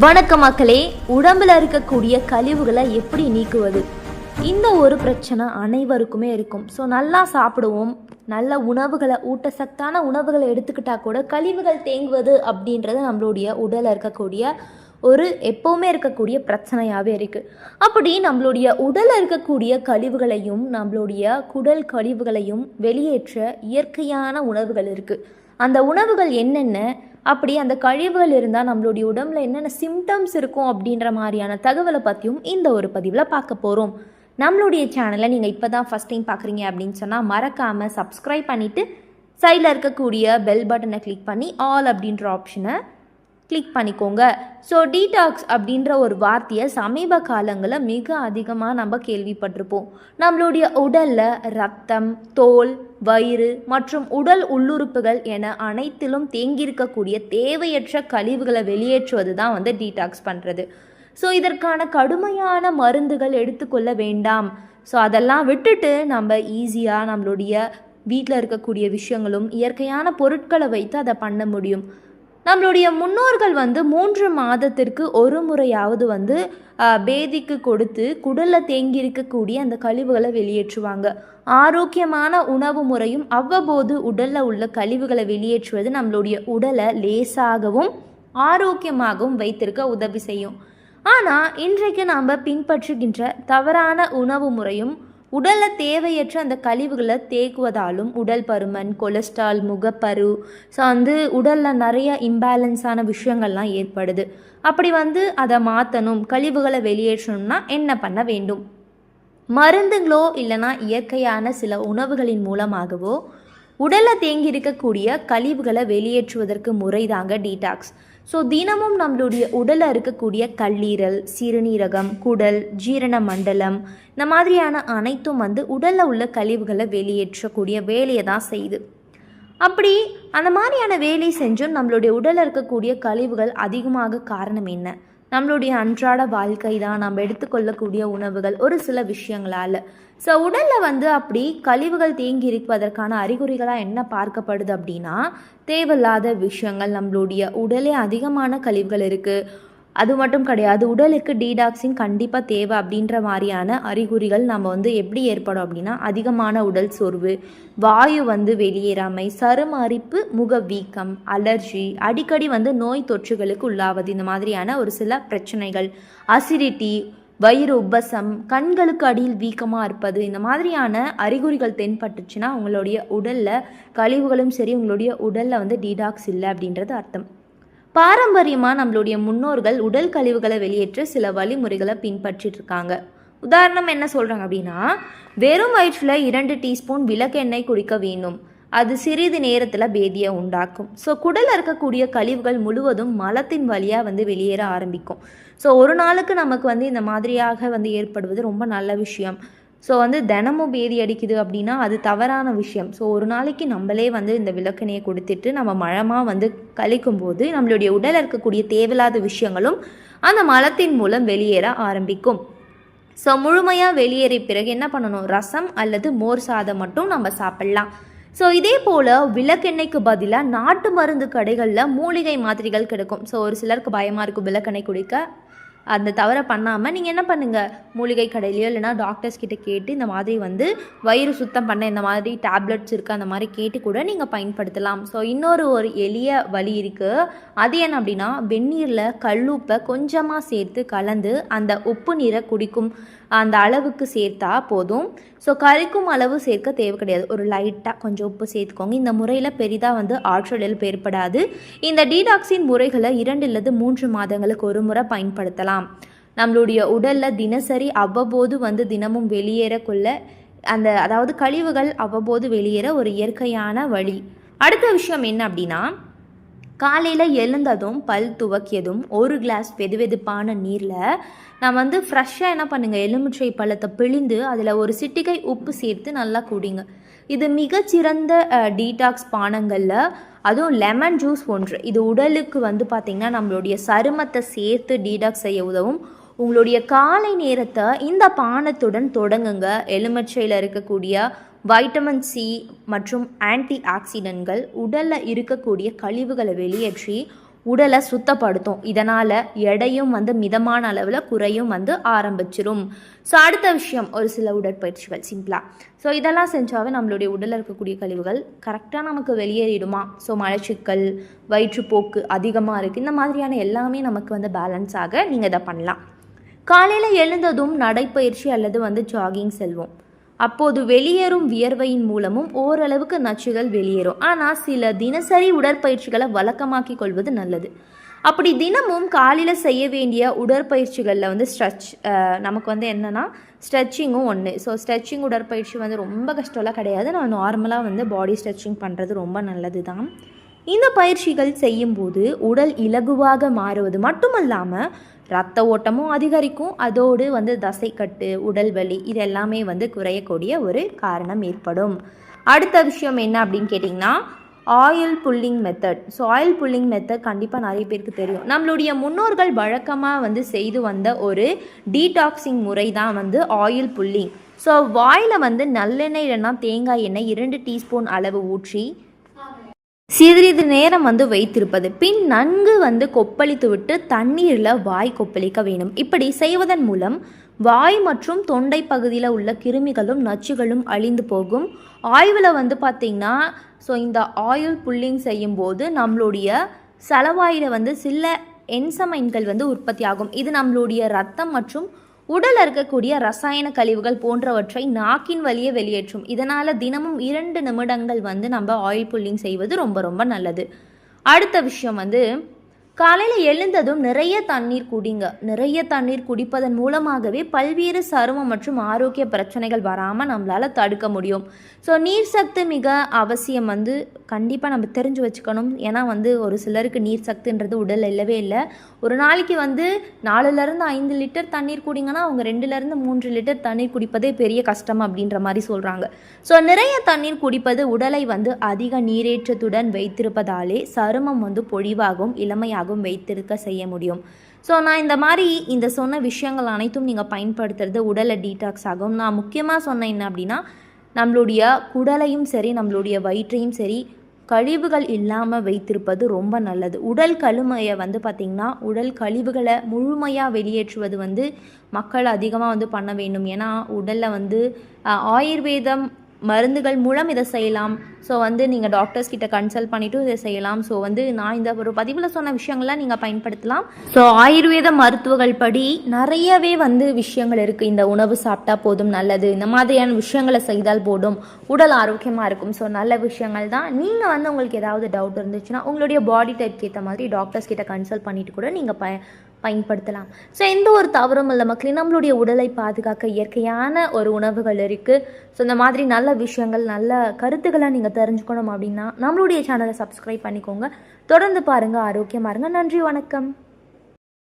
வணக்க மக்களே உடம்புல இருக்கக்கூடிய கழிவுகளை எப்படி நீக்குவது? இந்த ஒரு பிரச்சனை அனைவருக்குமே இருக்கும். ஸோ நல்லா சாப்பிடுவோம். நல்ல உணவுகளை ஊட்டச்சத்தான உணவுகளை எடுத்துக்கிட்டா கூட கழிவுகள் தேங்குவது அப்படின்றது நம்மளுடைய உடலில் இருக்கக்கூடிய ஒரு எப்போவுமே இருக்கக்கூடிய பிரச்சனையாகவே இருக்குது அப்படி நம்மளுடைய உடலில் இருக்கக்கூடிய கழிவுகளையும் நம்மளுடைய குடல் கழிவுகளையும் வெளியேற்ற இயற்கையான உணவுகள் இருக்குது அந்த உணவுகள் என்னென்ன? அப்படி அந்த கழிவுகள் இருந்தால் நம்மளுடைய உடம்புல என்னென்ன சிம்டம்ஸ் இருக்கும் அப்படின்ற மாதிரியான தகவலை பற்றியும் இந்த ஒரு பதிவில் பார்க்க போகிறோம் நம்மளுடைய சேனலை நீங்கள் இப்போ தான் ஃபஸ்ட் டைம் பார்க்குறீங்க அப்படின்னு சொன்னால் மறக்காமல் சப்ஸ்கிரைப் பண்ணிவிட்டு சைடில் இருக்கக்கூடிய பெல் பட்டனை கிளிக் பண்ணி ஆல் அப்படின்ற ஆப்ஷனை கிளிக் பண்ணிக்கோங்க. ஸோ டீடாக்ஸ் அப்படின்ற ஒரு வார்த்தையை சமீப காலங்களில் மிக அதிகமாக நம்ம கேள்விப்பட்டிருப்போம். நம்மளுடைய உடலில் ரத்தம் தோல் வயிறு மற்றும் உடல் உள்ளுறுப்புகள் என அனைத்திலும் தேங்கியிருக்கக்கூடிய தேவையற்ற கழிவுகளை வெளியேற்றுவது தான் வந்து டீடாக்ஸ் பண்ணுறது ஸோ இதற்கான கடுமையான மருந்துகள் எடுத்துக்கொள்ள வேண்டாம். ஸோ அதெல்லாம் விட்டுட்டு நம்ம ஈஸியாக நம்மளுடைய வீட்டில் இருக்கக்கூடிய விஷயங்களும் இயற்கையான பொருட்களை வைத்து அதை பண்ண முடியும். நம்மளுடைய முன்னோர்கள் வந்து மூன்று மாதத்திற்கு ஒரு முறையாவது வந்து பேதிக்கு கொடுத்து குடலில் தேங்கி இருக்கக்கூடிய அந்த கழிவுகளை வெளியேற்றுவாங்க. ஆரோக்கியமான உணவு முறையும் அவ்வப்போது உடலில் உள்ள கழிவுகளை வெளியேற்றுவது நம்மளுடைய உடலை லேசாகவும் ஆரோக்கியமாகவும் வைத்திருக்க உதவி செய்யும். ஆனால் இன்றைக்கு நாம் பின்பற்றுகின்ற தவறான உணவு முறையும் உடலில் தேவையற்ற அந்த கழிவுகளை தேக்குவதாலும் உடல் பருமன் கொலஸ்ட்ரால் முகப்பரு ஸோ வந்து உடலில் நிறைய இம்பேலன்ஸான விஷயங்கள்லாம் ஏற்படுது. அப்படி வந்து அதை மாற்றணும் கழிவுகளை வெளியேற்றணும்னா என்ன பண்ண வேண்டும்? மருந்துங்களோ இல்லைனா இயற்கையான சில உணவுகளின் மூலமாகவோ உடலில் தேங்கி இருக்கக்கூடிய கழிவுகளை வெளியேற்றுவதற்கு முறைதாங்க டீடாக்ஸ் ஸோ தினமும் நம்மளுடைய உடலில் இருக்கக்கூடிய கல்லீரல் சிறுநீரகம் குடல் ஜீரண மண்டலம் இந்த மாதிரியான அனைத்தும் வந்து உடலில் உள்ள கழிவுகளை வெளியேற்றக்கூடிய வேலையை தான் செய்யுது. அப்படி அந்த மாதிரியான வேலை செஞ்சும் நம்மளுடைய உடலில் இருக்கக்கூடிய கழிவுகள் அதிகமாக காரணம் என்ன? நம்மளுடைய அன்றாட வாழ்க்கை தான். நம்ம எடுத்துக்கொள்ளக்கூடிய உணவுகள் ஒரு சில விஷயங்களால். ஸோ உடலில் வந்து அப்படி கழிவுகள் தேங்கி இருப்பதற்கான அறிகுறிகளாக என்ன பார்க்கப்படுது அப்படின்னா தேவையில்லாத விஷயங்கள் நம்மளுடைய உடலே அதிகமான கழிவுகள் இருக்குது அது மட்டும் கிடையாது உடலுக்கு டீடாக்சின் கண்டிப்பாக தேவை அப்படின்ற மாதிரியான அறிகுறிகள் நம்ம வந்து எப்படி ஏற்படும் அப்படின்னா அதிகமான உடல் சோர்வு வாயு வந்து வெளியேறாமை சரும அரிப்பு முக வீக்கம் அலர்ஜி அடிக்கடி வந்து நோய் தொற்றுகளுக்கு உள்ளாவது. இந்த மாதிரியான ஒரு சில பிரச்சனைகள் அசிடிட்டி வயிறு உப்பசம் கண்களுக்கு அடியில் வீக்கமாக இருப்பது இந்த மாதிரியான அறிகுறிகள் தென்பட்டுச்சுன்னா உங்களுடைய உடலில் கழிவுகளும் சரி உங்களுடைய உடலில் வந்து டீடாக்ஸ் இல்லை அப்படின்றது அர்த்தம். பாரம்பரியமாக நம்மளுடைய முன்னோர்கள் உடல் கழிவுகளை வெளியேற்ற சில வழிமுறைகளை பின்பற்றிட்டு இருக்காங்க உதாரணம் என்ன சொல்கிறாங்க அப்படின்னா வெறும் வயிற்றில் இரண்டு டீஸ்பூன் விளக்கெண்ணெய் குடிக்க வேண்டும். அது சிறிது நேரத்தில் பேதியை உண்டாக்கும். ஸோ குடலில் இருக்கக்கூடிய கழிவுகள் முழுவதும் மலத்தின் வழியாக வந்து வெளியேற ஆரம்பிக்கும். ஸோ ஒரு நாளுக்கு நமக்கு வந்து இந்த மாதிரியாக வந்து ஏற்படுவது ரொம்ப நல்ல விஷயம். ஸோ வந்து தினமும் பேதி அடிக்குது அப்படின்னா அது தவறான விஷயம். ஸோ ஒரு நாளைக்கு நம்மளே வந்து இந்த விளக்கணையை கொடுத்துட்டு நம்ம மழமாக வந்து கழிக்கும் போது நம்மளுடைய உடலில் இருக்கக்கூடிய தேவையில்லாத விஷயங்களும் அந்த மலத்தின் மூலம் வெளியேற ஆரம்பிக்கும். ஸோ முழுமையாக வெளியேறிய பிறகு என்ன பண்ணணும்? ரசம் அல்லது மோர் சாதம் மட்டும் நம்ம சாப்பிட்லாம். ஸோ இதே போல் விளக்கெண்ணெய்க்கு பதிலாக நாட்டு மருந்து கடைகளில் மூலிகை மாத்திரைகள் கிடைக்கும். ஸோ ஒரு சிலருக்கு பயமாக இருக்கும் விளக்கெண்ணெய் குடிக்க. அந்த தவறை பண்ணாமல் நீங்கள் என்ன பண்ணுங்கள் மூலிகை கடையிலையோ இல்லைனா டாக்டர்ஸ் கிட்ட கேட்டு இந்த மாதிரி வந்து வயிறு சுத்தம் பண்ண இந்த மாதிரி டேப்லெட்ஸ் இருக்குது அந்த மாதிரி கேட்டு கூட நீங்கள் பயன்படுத்தலாம். ஸோ இன்னொரு ஒரு எளிய வழி இருக்குது அது என்ன அப்படின்னா வெந்நீரில் கல்லுப்பை கொஞ்சமாக சேர்த்து கலந்து அந்த உப்பு நீரை குடிக்கும். அந்த அளவுக்கு சேர்த்தா போதும். ஸோ கரைக்கும் அளவு சேர்க்க தேவை கிடையாது. ஒரு லைட்டாக கொஞ்சம் உப்பு சேர்த்துக்கோங்க. இந்த முறையில் பெரிதாக வந்து ஆற்றல் ஏற்படாது இந்த டீடாக்சின் முறைகளை இரண்டு அல்லது மூன்று மாதங்களுக்கு ஒரு முறை பயன்படுத்தலாம். நம்மளுடைய உடலில் தினசரி அவ்வப்போது வந்து தினமும் வெளியேறக்குள்ள அந்த அதாவது கழிவுகள் அவ்வப்போது வெளியேற ஒரு இயற்கையான வழி. அடுத்த விஷயம் என்ன அப்படின்னா காலையில் எழுந்ததும் பல் துவக்கியதும் ஒரு கிளாஸ் வெதுவெதுப்பான நீரில் நான் வந்து ஃப்ரெஷ்ஷாக என்ன பண்ணுங்கள் எலுமிச்சை பழத்தை பிழிந்து அதில் ஒரு சிட்டிகை உப்பு சேர்த்து நல்லா குடிங்க. இது மிகச்சிறந்த டீடாக்ஸ் பானங்களில் அதுவும் லெமன் ஜூஸ் ஒன்று. இது உடலுக்கு வந்து பார்த்திங்கன்னா நம்மளுடைய சருமத்தை சேர்த்து டீடாக்ஸ் செய்ய உதவும். உங்களுடைய காலை நேரத்தை இந்த பானத்துடன் தொடங்குங்க. எலுமிச்சையில் இருக்கக்கூடிய வைட்டமின் சி மற்றும் ஆன்டி ஆக்சிடென்ட்கள் உடலில் இருக்கக்கூடிய கழிவுகளை வெளியேற்றி உடலை சுத்தப்படுத்தும். இதனால் எடையும் வந்து மிதமான அளவில் குறையும் வந்து ஆரம்பிச்சிரும். ஸோ அடுத்த விஷயம் ஒரு சில உடற்பயிற்சிகள் சிம்பிளாக ஸோ இதெல்லாம் செஞ்சாவே நம்மளுடைய உடலில் இருக்கக்கூடிய கழிவுகள் கரெக்டாக நமக்கு வெளியேறிடுமா? ஸோ மலச்சிக்கல் வயிற்றுப்போக்கு அதிகமாக இருக்குது இந்த மாதிரியான எல்லாமே நமக்கு வந்து பேலன்ஸ் ஆக நீங்கள் இதை பண்ணலாம். காலையில் எழுந்ததும் நடைப்பயிற்சி அல்லது வந்து ஜாகிங் செல்வோம். அப்போது வெளியேறும் வியர்வையின் மூலமும் ஓரளவுக்கு நச்சுகள் வெளியேறும். ஆனால் சில தினசரி உடற்பயிற்சிகளை வழக்கமாக்கி கொள்வது நல்லது. அப்படி தினமும் காலையில் செய்ய வேண்டிய உடற்பயிற்சிகளில் வந்து ஸ்ட்ரெச் நமக்கு வந்து என்னென்னா ஸ்ட்ரெச்சிங்கும் ஒன்று ஸோ ஸ்ட்ரெச்சிங் உடற்பயிற்சி வந்து ரொம்ப கஷ்டம்லாம் கிடையாது. நான் நார்மலாக வந்து பாடி ஸ்ட்ரெச்சிங் பண்ணுறது ரொம்ப நல்லது தான் இந்த பயிற்சிகள் செய்யும்போது உடல் இலகுவாக மாறுவது மட்டுமல்லாமல் ரத்த ஓட்டமும் அதிகரிக்கும். அதோடு வந்து தசைக்கட்டு உடல் வலி இது எல்லாமே வந்து குறையக்கூடிய ஒரு காரணம் ஏற்படும். அடுத்த விஷயம் என்ன அப்படின்னு கேட்டிங்கன்னா oil pulling method so oil pulling method கண்டிப்பாக நிறைய பேருக்கு தெரியும். நம்மளுடைய முன்னோர்கள் வழக்கமாக வந்து செய்து வந்த ஒரு டீடாக்ஸிங் முறை தான் வந்து ஆயில் புல்லிங் ஸோ வாயில் வந்து நல்லெண்ணெய் இல்லைன்னா தேங்காய் எண்ணெய் இரண்டு டீஸ்பூன் அளவு ஊற்றி சிறிது நேரம் வந்து வைத்திருப்பது. பின் நன்கு வந்து கொப்பளித்து விட்டு தண்ணீரில் வாய் கொப்பளிக்க வேண்டும். இப்படி செய்வதன் மூலம் வாய் மற்றும் தொண்டை பகுதியில் உள்ள கிருமிகளும் நச்சுகளும் அழிந்து போகும். ஆய்வில் வந்து பார்த்திங்கன்னா ஸோ இந்த ஆயில் புல்லிங் செய்யும்போது நம்மளுடைய செலவாயில் வந்து சில என்சமைன்கள் வந்து உற்பத்தி ஆகும் இது நம்மளுடைய ரத்தம் மற்றும் உடல் இருக்கக்கூடிய ரசாயன கழிவுகள் போன்றவற்றை நாக்கின் வழியே வெளியேற்றும். இதனால் தினமும் இரண்டு நிமிடங்கள் வந்து நம்ம ஆயில் புல்லிங் செய்வது ரொம்ப ரொம்ப நல்லது. அடுத்த விஷயம் வந்து காலையில் எழுந்ததும் நிறைய தண்ணீர் குடிங்க. நிறைய தண்ணீர் குடிப்பதன் மூலமாகவே பல்வேறு சருமம் மற்றும் ஆரோக்கிய பிரச்சனைகள் வராமல் நம்மளால் தடுக்க முடியும். ஸோ நீர் சத்து மிக அவசியம் வந்து கண்டிப்பாக நம்ம தெரிஞ்சு வச்சுக்கணும். ஏன்னா வந்து ஒரு சிலருக்கு நீர் சத்துன்றது உடல் இல்லவே இல்லை. ஒரு நாளைக்கு வந்து நாலுலேருந்து ஐந்து லிட்டர் தண்ணீர் குடிங்கன்னா அவங்க ரெண்டுலேருந்து மூன்று லிட்டர் தண்ணீர் குடிப்பதே பெரிய கஷ்டம் அப்படின்ற மாதிரி சொல்கிறாங்க ஸோ நிறைய தண்ணீர் குடிப்பது உடலை வந்து அதிக நீரேற்றத்துடன் வைத்திருப்பதாலே சருமம் வந்து பொழிவாகவும் இளமையாகவும் வைத்திருக்க செய்ய முடியும். ஸோ நான் இந்த மாதிரி இந்த சொன்ன விஷயங்கள் அனைத்தும் நீங்கள் பயன்படுத்துறது உடலை டீடாக்ஸ் ஆகும். நான் முக்கியமாக சொன்னேன் என்ன அப்படின்னா நம்மளுடைய குடலையும் சரி நம்மளுடைய வயிற்றையும் சரி கழிவுகள் இல்லாமல் வைத்திருப்பது ரொம்ப நல்லது. உடல் கழுமையை வந்து பார்த்திங்கன்னா உடல் கழிவுகளை முழுமையாக வெளியேற்றுவது வந்து மக்கள் அதிகமாக வந்து பண்ண வேண்டும். ஏன்னா உடலில் வந்து ஆயுர்வேதம் மருந்துகள் மூலம் இதை செய்யலாம். ஸோ வந்து நீங்கள் டாக்டர்ஸ் கிட்ட கன்சல்ட் பண்ணிவிட்டு இதை செய்யலாம். ஸோ வந்து நான் இந்த ஒரு பதிவில் சொன்ன விஷயங்கள்லாம் நீங்கள் பயன்படுத்தலாம். ஸோ ஆயுர்வேத மருத்துவங்கள் படி நிறையவே வந்து விஷயங்கள் இருக்குது இந்த உணவு சாப்பிட்டா போதும் நல்லது. இந்த மாதிரியான விஷயங்களை செய்தால் போதும். உடல் ஆரோக்கியமாக இருக்கும். ஸோ நல்ல விஷயங்கள் தான். நீங்கள் வந்து உங்களுக்கு ஏதாவது டவுட் இருந்துச்சுன்னா உங்களுடைய பாடி டைப்க்கு ஏற்ற மாதிரி டாக்டர்ஸ் கிட்ட கன்சல்ட் பண்ணிட்டு கூட நீங்கள் ப பயன்படுத்தலாம். ஸோ எந்த ஒரு தவறும் இல்லை மக்களே. நம்மளுடைய உடலை பாதுகாக்க இயற்கையான ஒரு உணவுகள் இருக்குது ஸோ இந்த மாதிரி நல்ல விஷயங்கள் நல்ல கருத்துக்களை நீங்கள் தெரிஞ்சுக்கணும் அப்படின்னா நம்மளுடைய சேனலை சப்ஸ்கிரைப் பண்ணிக்கோங்க. தொடர்ந்து பாருங்கள் ஆரோக்கியமாக இருங்க. நன்றி வணக்கம்.